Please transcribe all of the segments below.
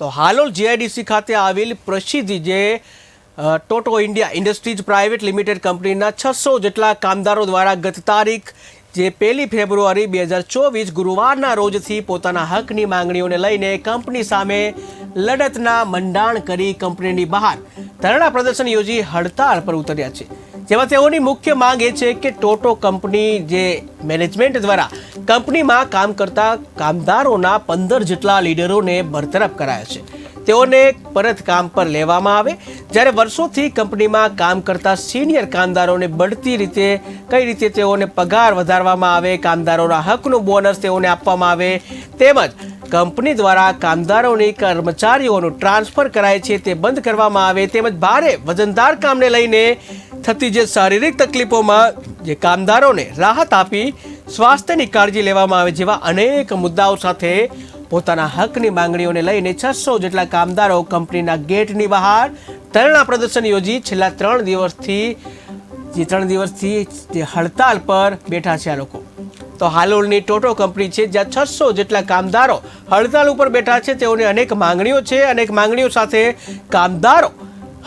તો હાલોલ જીઆઈડીસી ખાતે આવેલ પ્રસિદ્ધ જે Toto India industries private limited કંપનીના છસો જેટલા કામદારો દ્વારા ગત તારીખ જે પહેલી ફેબ્રુઆરી બે હજાર ચોવીસ ગુરુવારના રોજથી પોતાના હકની માંગણીઓને લઈને કંપની સામે લડતના મંડાણ કરી કંપનીની બહાર ધરણા પ્રદર્શન યોજી હડતાળ પર ઉતર્યા છે. જેમાં તેઓની મુખ્ય માંગ એ છે કે ટોટો કંપની જે મેનેજમેન્ટ દ્વારા કંપનીમાં કામ કરતા કામદારોના પંદર જેટલા લીડરોને બરતરફ કરાયા છે. તેઓને પરત કામ પર લેવામાં આવે. જ્યારે વર્ષોથી કંપનીમાં કામ કરતા સિનિયર કામદારોને બઢતી રીતે, કઈ રીતે તેઓને પગાર વધારવામાં આવે, કામદારોના હકનું બોનસ તેઓને આપવામાં આવે, તેમજ કંપની દ્વારા કામદારોની કર્મચારીઓનું ટ્રાન્સફર કરાય છે તે બંધ કરવામાં આવે તેમજ ભારે વજનદાર કામને લઈને થતી જે શારીરિક તકલીફોમાં જે કામદારોને રાહત આપી સ્વાસ્થ્યની કાળજી લેવામાં આવે જેવા અનેક મુદ્દાઓ સાથે પોતાના હકની માંગણીઓને લઈને છસો જેટલા કામદારો કંપનીના ગેટની બહાર ધરણા પ્રદર્શન યોજી છેલ્લા ત્રણ દિવસથી જે ત્રણ દિવસથી જે હડતાલ પર બેઠા છે આ લોકો. તો હાલોલની ટોટો કંપની છે, જ્યાં છસો જેટલા કામદારો હડતાલ ઉપર બેઠા છે. તેઓની અનેક માંગણીઓ છે. અનેક માંગણીઓ સાથે કામદારો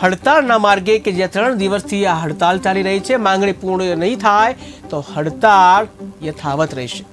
હડતાળના માર્ગે કે જે ત્રણ દિવસથી આ હડતાલ ચાલી રહી છે. માંગણી પૂર્ણ નહીં થાય તો હડતાળ યથાવત રહેશે.